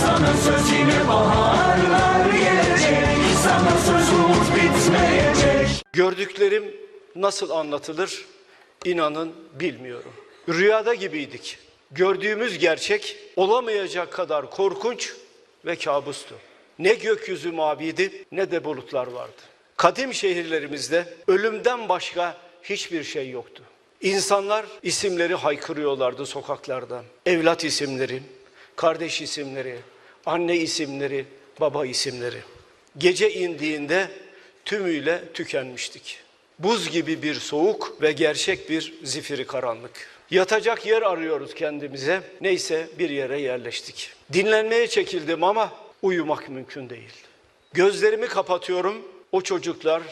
Sana söz yine baharlar gelecek Sana söz umut bitmeyecek Gördüklerim nasıl anlatılır? İnanın bilmiyorum. Rüyada gibiydik. Gördüğümüz gerçek olamayacak kadar korkunç ve kabustu. Ne gökyüzü maviydi ne de bulutlar vardı. Kadim şehirlerimizde ölümden başka hiçbir şey yoktu. İnsanlar isimleri haykırıyorlardı sokaklarda. Evlat isimleri, kardeş isimleri, anne isimleri, baba isimleri. Gece indiğinde tümüyle tükenmiştik. Buz gibi bir soğuk ve gerçek bir zifiri karanlık. Yatacak yer arıyoruz kendimize. Neyse bir yere yerleştik. Dinlenmeye çekildim ama uyumak mümkün değil. Gözlerimi kapatıyorum. O çocuklar,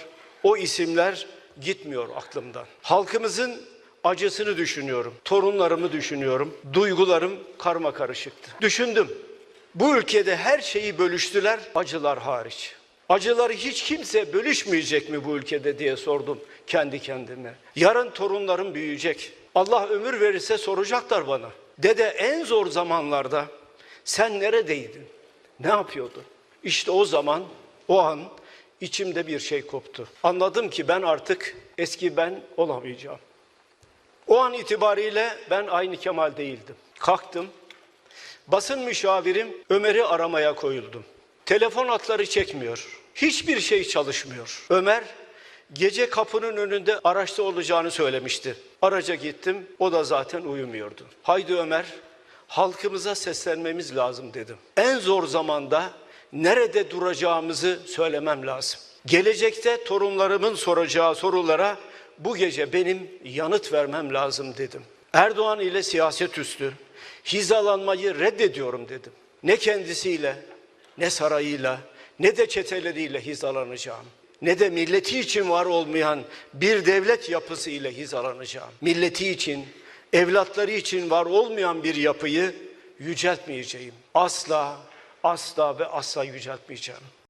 o isimler gitmiyor aklımdan. Halkımızın acısını düşünüyorum. Torunlarımı düşünüyorum. Duygularım karma karışıktı. Düşündüm. Bu ülkede her şeyi bölüştüler, acılar hariç. Acıları hiç kimse bölüşmeyecek mi bu ülkede diye sordum kendi kendime. Yarın torunlarım büyüyecek. Allah ömür verirse soracaklar bana. Dede en zor zamanlarda sen neredeydin? Ne yapıyordun? İşte o zaman, o an içimde bir şey koptu. Anladım ki ben artık eski ben olamayacağım. O an itibariyle ben aynı Kemal değildim. Kalktım, Basın müşavirim Ömer'i aramaya koyuldum. Telefon hatları çekmiyor. Hiçbir şey çalışmıyor. Ömer gece kapının önünde araçta olacağını söylemişti. Araca gittim. O da zaten uyumuyordu. Haydi Ömer halkımıza seslenmemiz lazım dedim. En zor zamanda nerede duracağımızı söylemem lazım. Gelecekte torunlarımın soracağı sorulara bu gece benim yanıt vermem lazım dedim. Erdoğan ile siyaset üstü hizalanmayı reddediyorum dedim. Ne kendisiyle, ne sarayıyla, ne de çeteleriyle hizalanacağım. Ne de milleti için var olmayan bir devlet yapısı ile hizalanacağım. Milleti için, evlatları için var olmayan bir yapıyı yüceltmeyeceğim. Asla, asla ve asla yüceltmeyeceğim.